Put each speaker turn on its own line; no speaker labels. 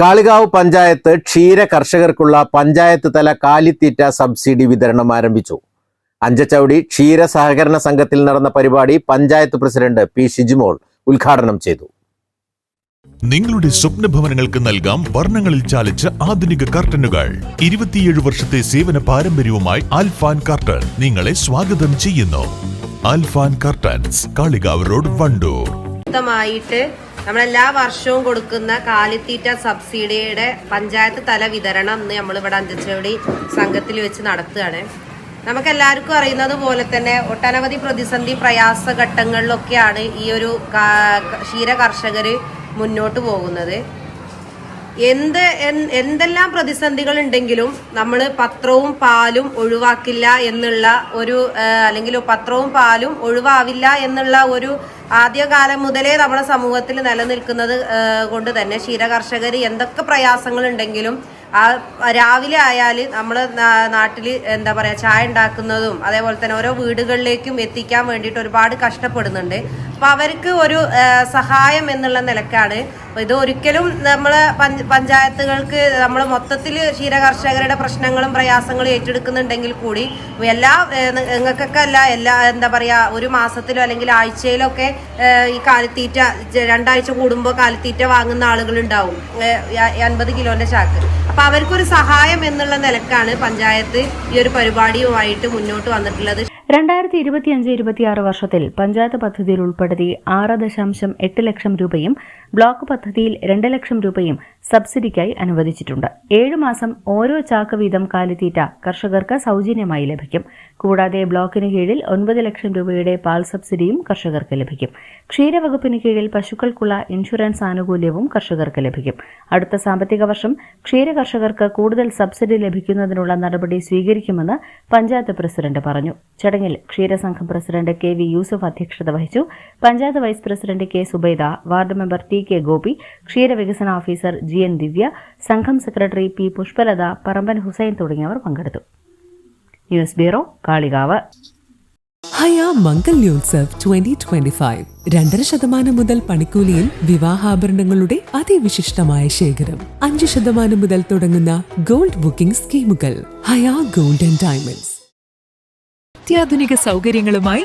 കാളികാവ് പഞ്ചായത്ത് ക്ഷീര കർഷകർക്കുള്ള പഞ്ചായത്ത് തല കാലിത്തീറ്റ സബ്സിഡി വിതരണം ആരംഭിച്ചു. അഞ്ചച്ചവടി ക്ഷീര സഹകരണ സംഘത്തിൽ നടന്ന പരിപാടി പഞ്ചായത്ത് പ്രസിഡന്റ് പി ഷിജിമോൾ ഉദ്ഘാടനം ചെയ്തു.
നിങ്ങളുടെ സ്വപ്ന ഭവനങ്ങൾക്ക് നൽകാം വർണങ്ങളിൽ ചാലിച്ച ആധുനിക കർട്ടനുകൾ. ഇരുപത്തിയേഴ് വർഷത്തെ സേവന പാരമ്പര്യവുമായി ആൽഫാൻ കർട്ടൻ നിങ്ങളെ സ്വാഗതം ചെയ്യുന്നു. Alfan curtains Kalikavu road Wandoor.
നമ്മളെല്ലാ വർഷവും കൊടുക്കുന്ന കാലിത്തീറ്റ സബ്സിഡിയുടെ പഞ്ചായത്ത് തല വിതരണം ഇന്ന് നമ്മളിവിടെ അഞ്ചച്ചവടി സംഘത്തിൽ വെച്ച് നടത്തുകയാണ്. നമുക്കെല്ലാവർക്കും അറിയുന്നത് പോലെ തന്നെ ഒട്ടനവധി പ്രതിസന്ധി പ്രയാസ ഘട്ടങ്ങളിലൊക്കെയാണ് ഈ ഒരു ക്ഷീര കർഷകർ മുന്നോട്ട് പോകുന്നത്. എന്ത് എന്തെല്ലാം പ്രതിസന്ധികൾ ഉണ്ടെങ്കിലും നമ്മൾ പത്രവും പാലും ഒഴിവാക്കില്ല എന്നുള്ള ഒരു അല്ലെങ്കിൽ പത്രവും പാലും ഒഴിവാവില്ല എന്നുള്ള ഒരു ആദ്യകാലം മുതലേ നമ്മുടെ സമൂഹത്തിൽ നിലനിൽക്കുന്നത് കൊണ്ട് തന്നെ ക്ഷീരകർഷകർ എന്തൊക്കെ പ്രയാസങ്ങൾ ഉണ്ടെങ്കിലും ആ രാവിലെ ആയാൽ നമ്മൾ നാട്ടിൽ എന്താ പറയുക ചായ ഉണ്ടാക്കുന്നതും അതേപോലെ തന്നെ ഓരോ വീടുകളിലേക്കും എത്തിക്കാൻ വേണ്ടിയിട്ട് ഒരുപാട് കഷ്ടപ്പെടുന്നുണ്ട്. അപ്പോൾ അവർക്ക് ഒരു സഹായം എന്നുള്ള നിലക്കാണ്. ഇത് ഒരിക്കലും നമ്മൾ പഞ്ചായത്തുകൾക്ക് നമ്മൾ മൊത്തത്തിൽ ക്ഷീരകർഷകരുടെ പ്രശ്നങ്ങളും പ്രയാസങ്ങളും ഏറ്റെടുക്കുന്നുണ്ടെങ്കിൽ കൂടി എല്ലാ നിങ്ങൾക്കൊക്കെ അല്ല എല്ലാ എന്താ പറയുക ഒരു മാസത്തിലോ അല്ലെങ്കിൽ ആഴ്ചയിലോ ഒക്കെ ഈ കാലിത്തീറ്റ രണ്ടാഴ്ച കൂടുമ്പോൾ കാലിത്തീറ്റ വാങ്ങുന്ന ആളുകളുണ്ടാവും. അൻപത് കിലോന്റെ ചാക്ക്. അപ്പൊ അവർക്കൊരു സഹായം എന്നുള്ള നിലക്കാണ് പഞ്ചായത്ത് ഈ ഒരു പരിപാടിയുമായിട്ട് മുന്നോട്ട് വന്നിട്ടുള്ളത്.
രണ്ടായിരത്തി ഇരുപത്തിയഞ്ച് ഇരുപത്തിയാറ് വർഷത്തിൽ പഞ്ചായത്ത് പദ്ധതിയിൽ ഉൾപ്പെടുത്തി ആറ് ദശാംശം എട്ട് ലക്ഷം രൂപയും ബ്ലോക്ക് പദ്ധതിയിൽ രണ്ട് ലക്ഷം രൂപയും സബ്സിഡിക്കായി അനുവദിച്ചിട്ടുണ്ട്. ഏഴു മാസം ഓരോ ചാക്ക് വീതം കാലിത്തീറ്റ കർഷകർക്ക് സൗജന്യമായി ലഭിക്കും. കൂടാതെ ബ്ലോക്കിന് കീഴിൽ ഒൻപത് ലക്ഷം രൂപയുടെ പാൽ സബ്സിഡിയും കർഷകർക്ക് ലഭിക്കും. ക്ഷീരവകുപ്പിന് കീഴിൽ പശുക്കൾക്കുള്ള ഇൻഷുറൻസ് ആനുകൂല്യവും കർഷകർക്ക് ലഭിക്കും. അടുത്ത സാമ്പത്തിക വർഷം ക്ഷീര കർഷകർക്ക് കൂടുതൽ സബ്സിഡി ലഭിക്കുന്നതിനുള്ള നടപടി സ്വീകരിക്കുമെന്ന് പഞ്ചായത്ത് പ്രസിഡന്റ് പറഞ്ഞു. ചടങ്ങിൽ ക്ഷീരസംഘം പ്രസിഡന്റ് കെ വി യൂസഫ് അധ്യക്ഷത വഹിച്ചു. Panchayat vice president K Zubaida ward member T K Gopi ക്ഷീരവികസന ഓഫീസർ ജി എൻ ദിവ്യ സംഘം സെക്രട്ടറി പി പുഷ്പലത പറമ്പൻ ഹുസൈൻ തുടങ്ങിയവർ പങ്കെടുത്തു. News bureau Kalikavu.
ഹയാ മംഗല്യോത്സവ് ട്വന്റി ട്വന്റി ഫൈവ് രണ്ടര ശതമാനം മുതൽ പണിക്കൂലിയിൽ വിവാഹാഭരണങ്ങളുടെ അതിവിശിഷ്ടമായ ശേഖരം. അഞ്ച് ശതമാനം മുതൽ തുടങ്ങുന്ന ഗോൾഡ് ബുക്കിംഗ് സ്കീമുകൾ. ഹയാ ഗോൾഡ് ആൻഡ് ഡയമണ്ട്സ്.
അത്യാധുനിക സൗകര്യങ്ങളുമായി